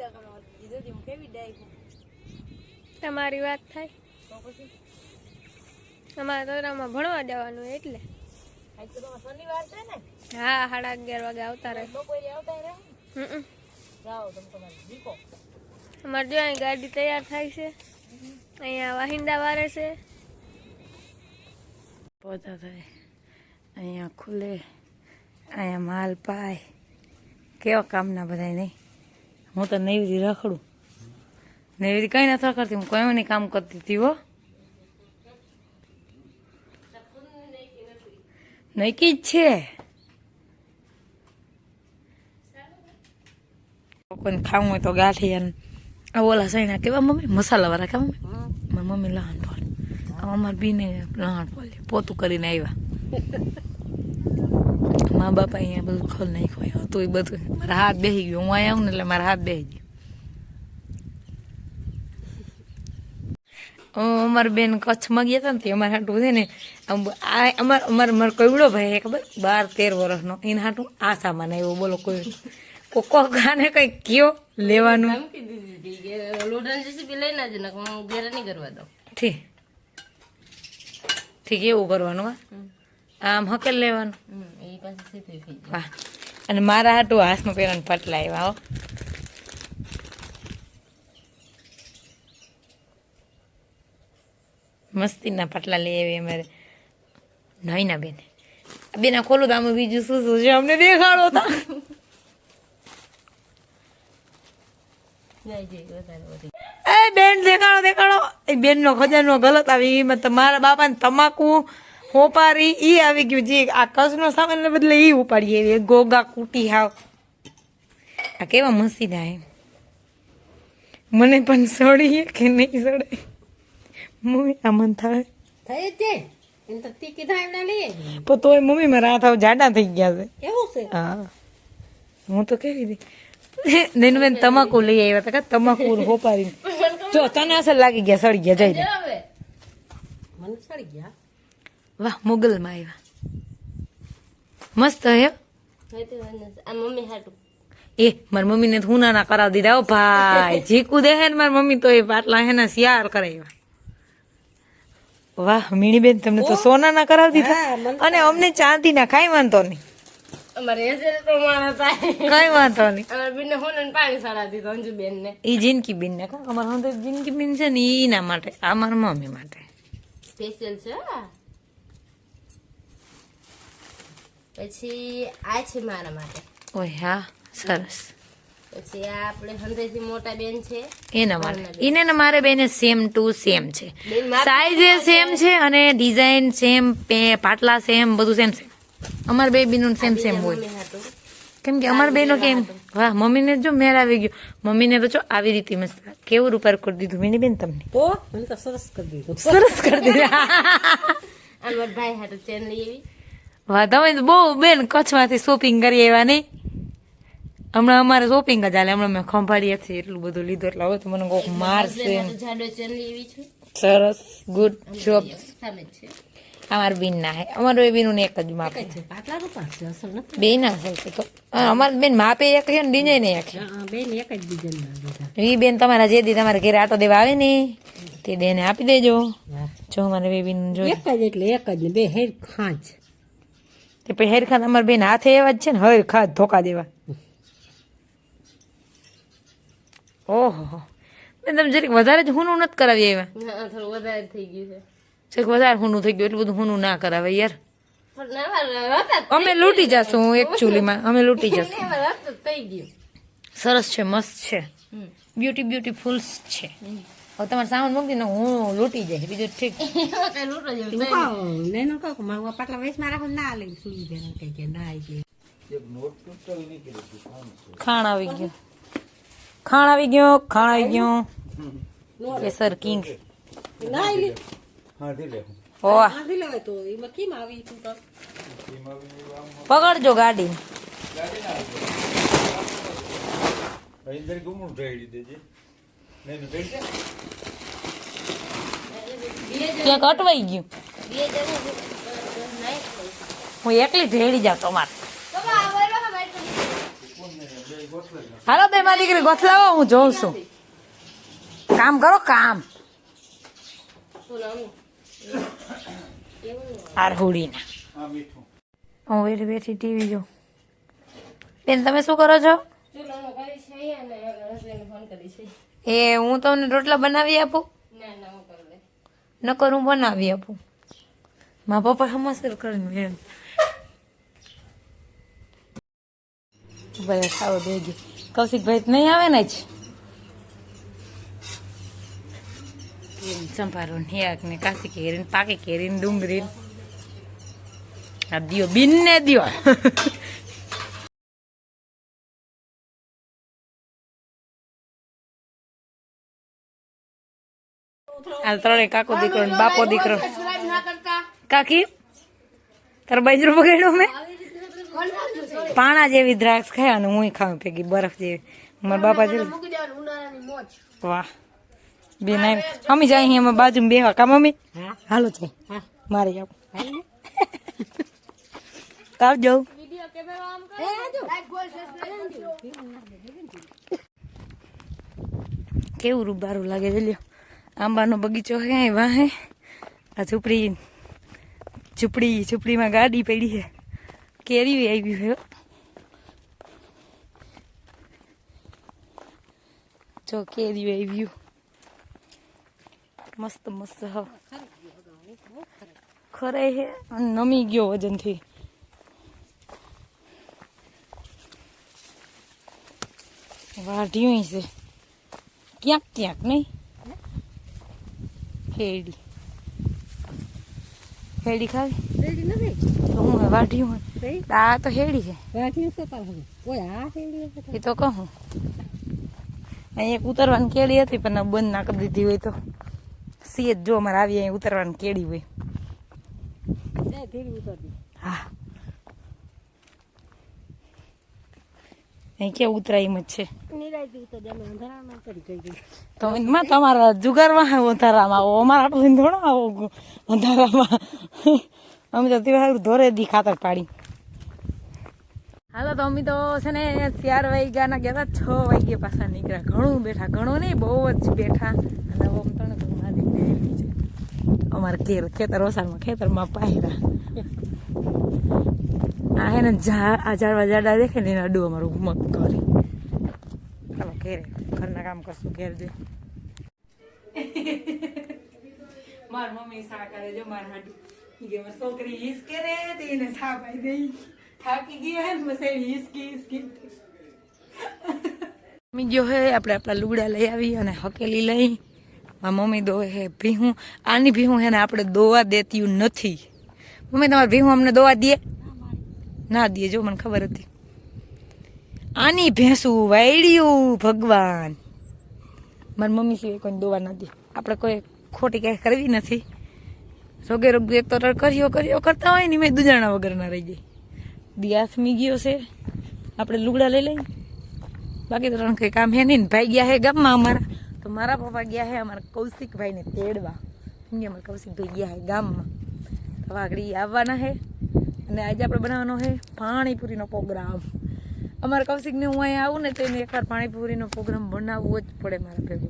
વાહિંદા કરવા કીધું હું કેવી ડાય તમારી વાત થાય? તો પછી અમારે તોરામાં ભણવા જવાનું એટલે. હા, સાડા અગિયાર વાગે આવતા રહે. બપોરે અમારે જો અહીં ગાડી તૈયાર થાય છે. અહીંયા વાહિંદા વારે છે. પોતા થાય અહીંયા ખુલે, અહીંયા માલ પાય. કેવા કામના બધા નહીં? હું તો નૈવરી રખડું. નૈવરી કઈ નથી રખડતી હું કોઈ નહીં કામ કરતી હતી હો. નૈકી જ છે. કોઈને ખાવું હોય તો ગાંઠી આ ઓલા સૈણા કેવા મમ્મી? મસાલા વાળા કેવા મમ્મી? મારી મમ્મી લહાણ ફોલ અમાર બીને લહાણ ફોલે પોતું કરીને આવ્યા. મા બાપા અહીંયા બધું ખોલ નાખ્યું હતું એ બધું. મારા હાથ બેસી ગયો. હું અહીંયા ને એટલે મારા હાથ બેસી ગયો. અમારા બેન કચ્છમાં ગયા હતા ને તે અમારે હાટું છે ને અમાર અમારે અમારો કઈવડો ભાઈ ખબર? બાર તેર વર્ષનો. એના હાટું આ સામાન આવ્યો બોલો કોઈ. કોકો ગાને કઈ કયો લેવાનું? ઠીક. ઠીક એવું કરવાનું આમ હકેલ લેવાનું? વાહ અને મારા હાટું હાથમાં પહેરવાનું પટલા આવ્યા હો. મસ્તીના પટલા લઈ આવી અમારે નવીના બેન. બેન ખોલું તો આમાં બીજું શું શું છે? અમને દેખાડો તા. એ બેન દેખાડો દેખાડો. એ બેનનો ખજાનો ગલત આવી એમાં તમારા બાપાને તમાકુ હોપારી ઈ આવી ગયું જે આ કસનો સામાન બદલે ઈ ઉપાડી એવી ગોગા કુટી હાવ. આ કેવા મસીદા એમ. મને પણ સડીએ કે નહીં સડે? મમ્મી આ મન થાય. પણ તોય મમ્મી મારા હાથ જાડા થઈ ગયા છે. એવું છે? હા. હું તો કેવી હતી બેન તમાકુ લઈ આવ્યા હતા તમાકુ હોપારી જો તને અસર લાગી ગયા સડી ગયા જઈ મને સડી ગયા? વાહ મુગલમાં આવ્યા. મસ્ત હે? આ મમ્મી હાટું. એ મારી મમ્મીને તો હુના ના કરાવી દીધા ઓ ભાઈ. જીકુ દે હે ને મારી મમ્મી તો એ પાટલા હે ને શિયાર કરાવ્યા. વાહ મીણીબેન તમને તો સોના ના કરાવી દીધા. અને અમને ચાંદી ના કઈ વાંધો નહીં. કઈ વાંધો નહીં. ને એ જિંદગી બેન ને અમારા જિંદગી બેન છે ને એના માટે આ મારા મમ્મી માટે. સ્પેશિયલ છે આ. પછી આ છે મારા માટે. ઓય હા સરસ. પછી આ આપણે હંધેથી મોટા બેન છે. એના માટે. એને ને મારે બેને સેમ ટુ સેમ છે. બેન એ સાઈઝ સેમ છે અને ડિઝાઇન સેમ પાટલા સેમ બધું સેમ સેમ અમાર બે બેનું સેમ સેમ હોય. કેમ કે અમાર બેનો કેમ? વાહ મમ્મીને જો મેર આવી ગયો. મમ્મીને તો જો આવી રીતે મસ્ત કેવું રૂપાર કરી દીધું? મેની બેન તમને. ઓ મને તો સરસ કરી દીધું. સરસ કરી દીધું. અને મારા ભાઈ હાટું ચેન લઈ આવી વાહ તમે બહુ બેન કચ્છમાંથી શોપિંગ કરી એવા નહીં હમણાં અમારે શોપિંગ જ હાલે હમણાં મેં ખંભાળી હતી એટલું બધું લીધું એટલે હવે તો મને કોક મારશે છું. સરસ ગુડ જોબ છે? અમાર બેન ના હે અમારું એ બેનું એક જ માપ છે છે. બે ના થાય તો અમાર બેન માપે એક છે ને ડિઝાઇન એક છે. બેન એક જ બેન તમારા જે દી તમારા ઘરે આટો દેવા આવે ને તે દેને આપી દેજો. જો અમારે બે બેન જોઈએ એક જ એટલે એક જ બે હેર ખાંચ તે પછી હેરખાન અમારા બેન હાથે એવા જ છે ને હર ખા ધોકા દેવા. ઓહો તમે જરીક વધારે જ હુનું નથી કરાવી આવ્યા? થોડું વધારે થઈ ગયું છે. જરીક વધારે હુનું થઈ ગયું એટલું બધું હુનું ના કરાવે યાર. અમે લૂંટી જશું એકચ્યુઅલીમાં અમે લૂંટી જશું. સરસ છે મસ્ત છે. બ્યુટી બ્યુટીફુલ છે. હવે તમારે સામાન મૂકી ને હું લૂંટી જાય બીજું ઠીક. કઈ લૂંટો જેવું નહીં કહું કે મારું પાટલા વેચ મારા ના લઈ સુઈ જાય કઈ કે ના આવી ખાણ આવી ગયું. ખાણ આવી ગયો ખાણ આવી ગયો. કેસર કિંગ. ના આવી વાહ આંધી લેવાય તો એમાં કેમ આવી તું તો? પકડજો ગાડી. અંદર. ગુમડું ઢળી દેજે. નહીં તો ઢળી જાય. ક્યાંક અટવાઈ ગયું. હું એકલી ઢેડી જાઉં તમારે. હાલો બે માં દીકરી ગોથલાવો હું જોઉં છું. કામ કરો કામ. આરહુડીના. હું એટલે બેઠી ટીવી જો બેન તમે શું કરો છો. એ હું તમને રોટલા બનાવી આપું? નકર હું બનાવી આપું. મારા પપ્પા હમસર કરીને એમ બધા ખાવ દે ગઈ કૌશિકભાઈ તો નહીં આવે ને જ. સંભારો હિયાક ને કાશી કેરીને પાકી કેરીને ડુંગળી આ દિયો બિન ને દિયો. આ ત્રણે કાકો દીકરો ને બાપો દીકરો. કાકી તારો બાજરો બગાડ્યો મેં? પાણા જેવી દ્રાક્ષ ખાય અને હું ખાઉં ભેગી બરફ જેવી. મારા બાપા જેવી વાહ. બે ના મમ્મી જાય અહીં અમે બાજુ બેવા કા મમ્મી? હાલો છે. હા. મારે આવું. હાલ. જવું કેવું રૂબારું લાગે છે લ્યો. આંબાનો બગીચો અહીં વાહે આ ઝૂંપડી ઝૂંપડી, ઝૂંપડીમાં ગાડી પડી છે કેરી આવી છે. જો કેરી આવ્યું મસ્ત મસ્ત ખરે હે નમી ગયો વજનથી. વાઢ્યું છે. ક્યાંક ક્યાંક નહીં. હેડી હેડી ખાવી? હેડી નથી? તો હું વાઢી હું આ તો હેડી છે. વાઢી છે હવે. ઓય આ હેડી છે. એ તો કહું. અહીંયા ઉતરવાની કેળી હતી પણ બંધ ના કરી દીધી હોય તો. સીએ જ જો અમારે આવી અહીંયા ઉતરવાની કેળી હોય. હા. અહીં કે ઉતરાય એમ જ છે. તો એમાં તમારા જુગારમાં વધારામાં અંધારામાં આવો. અમારા આટલું થોડો આવો અંધારામાં. અમે તો તે ધોરે દી ખાતર પાડી. હાલો તો અમે તો છે ને ચાર વાગ્યાના ગયા છ વાગ્યા પાછા નીકળ્યા. ઘણું બેઠા. ઘણું નહીં બહુ જ બેઠા. અને ત્રણ ઘણા બેઠી છે. અમારે ઘેર ખેતર ઓસારમાં ખેતરમાં પાયરા. આ હે ને ઝા આ ઝાડવા ઝાડા દેખે ને એને અડું અમારું મત કરે. ચાલો ઘેરે. ઘરના કામ કરશું ઘેર જઈ. માર મમ્મી સા કરે જો માર હાડું. કે છોકરી હિસકે રે તે એને સા પાઈ દઈ? થાકી ગઈ હે ને બસ હિસકી હિસકી મમ્મી જો હે આપણે આપણા લુગડા લઈ આવી અને હકેલી લઈ. મારા મમ્મી દોવે હે ભીહું. આની ભીહું હે ને આપણે દોવા દેતી નથી. મમ્મી તમારે ભીહું અમને દોવા દે. ના દે, જો મને ખબર હતી. આની ભેંસું વાયડ્યું ભગવાન. મારી મમ્મી સિવાય કોઈ દોવા ના દે. આપણે કોઈ ખોટી કાંઈ કરવી નથી. રોગે રોગ એક તો કર્યો કર્યો, કરતા હોય ને મેં દુજાણા વગર ના રહી ગઈ દિયાથમી ગયો છે. આપણે લુગડા લઈ લઈએ. બાકી તો ત્રણ કંઈ કામ હે નહીં ભાઈ ગયા હે ગામમાં અમારા. તો મારા પપ્પા ગયા હે અમારા કૌશિકભાઈને તેડવા. કે અમારા કૌશિકભાઈ ગયા હે ગામમાં. તો આવવાના હે. અને આજે આપણે બનાવવાનો છે પાણીપુરીનો પ્રોગ્રામ. અમારા કૌશિકને હું અહીંયા આવું ને તો એને એકવાર પાણીપુરીનો પ્રોગ્રામ બનાવવો જ પડે મારા ભેગો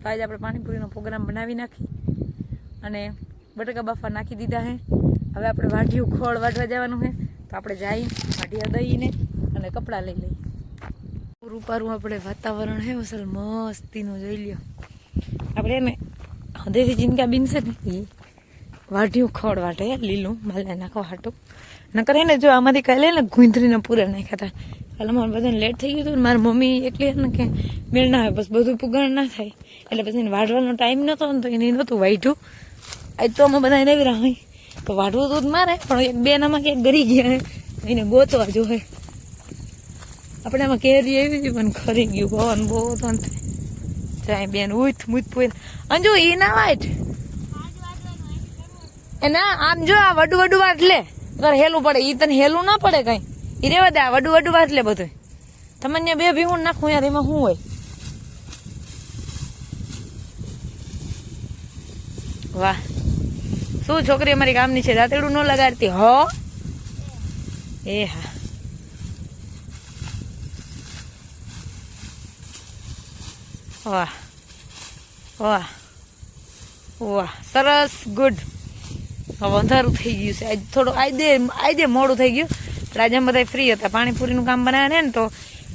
તો આજે આપણે પાણીપુરીનો પ્રોગ્રામ બનાવી નાખી અને બટાકા બાફા નાખી દીધા હે હવે આપણે વાઢિયું ખોળ વાઢવા જવાનું છે. તો આપણે જઈ વાઢિયા દઈને અને કપડાં લઈ લઈએ. રૂપારું આપણે વાતાવરણ હે અસલ મસ્તીનું જોઈ લ્યો. આપણે એને હદેથી જિંદગી બીન નથી વાઢ્યું ખોળ વાટે લીલું માલે નાખવા હાટું. નકર એને જો આમાંથી કાલે ને ગુંદરીને પૂરા નાખ્યા હતા કાલે મારે બધાને લેટ થઈ ગયું હતું મારી મમ્મી એકલી ને કે મેળ ના હોય બસ બધું પુગાણ ના થાય. એટલે પછી વાઢવાનો ટાઈમ નહોતો ને તો એને નહોતું વાઢ્યું. આજ તો અમે બધા રહ્યા હોય તો વાઢવું તો મારે, પણ એક બે નામાં ક્યાંક ગરી ગયા એને ગોતવા જો હોય આપણે આમાં કેરી એવી હતી પણ ખરી ગયું પવન બહુ તો જાય બેન ઉથ મૂથ પૂર અંજુ એ ના વાઈટ એ આમ જો આ વડું વડું વાત લે. તારે હેલું પડે, ઈ તને હેલું ના પડે કઈ. ઈ રેવા દે આ વડું વડું વાત લે બધું તમને બે ભીહું નાખું યાર, એમાં શું હોય? વાહ. શું છોકરી અમારી કામની છે? દાંતેડું ન લગાડતી, હો? એ હા. વાહ. વાહ. વાહ. સરસ, ગુડ. હવે અંધારું થઈ ગયું છે. આજ થોડું આજે આજે મોડું થઈ ગયું. પણ આજે અમે બધા ફ્રી હતા. પાણીપુરીનું કામ બનાવે ને તો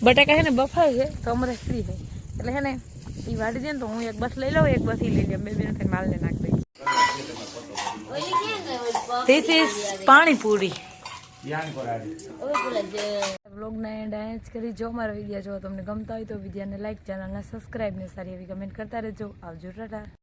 બટાકા છે ને બફાય છે, તો અમે ફ્રી છે એટલે છે ને એ વાટી દે ને તો હું એક બસ લઈ લઉં, એક બસ લઈ લઉં બે બે માલને નાખી દઈ. This is panipuri. પર એન્ડ અહીંયા જ કરી. જો મારા વીડિયો જો તમને ગમતા હોય તો વિડીયોને લાઈક ચેનલને સબસ્ક્રાઈબ ને સારી એવી કમેન્ટ કરતા રહેજો. આવજો, ટાટા.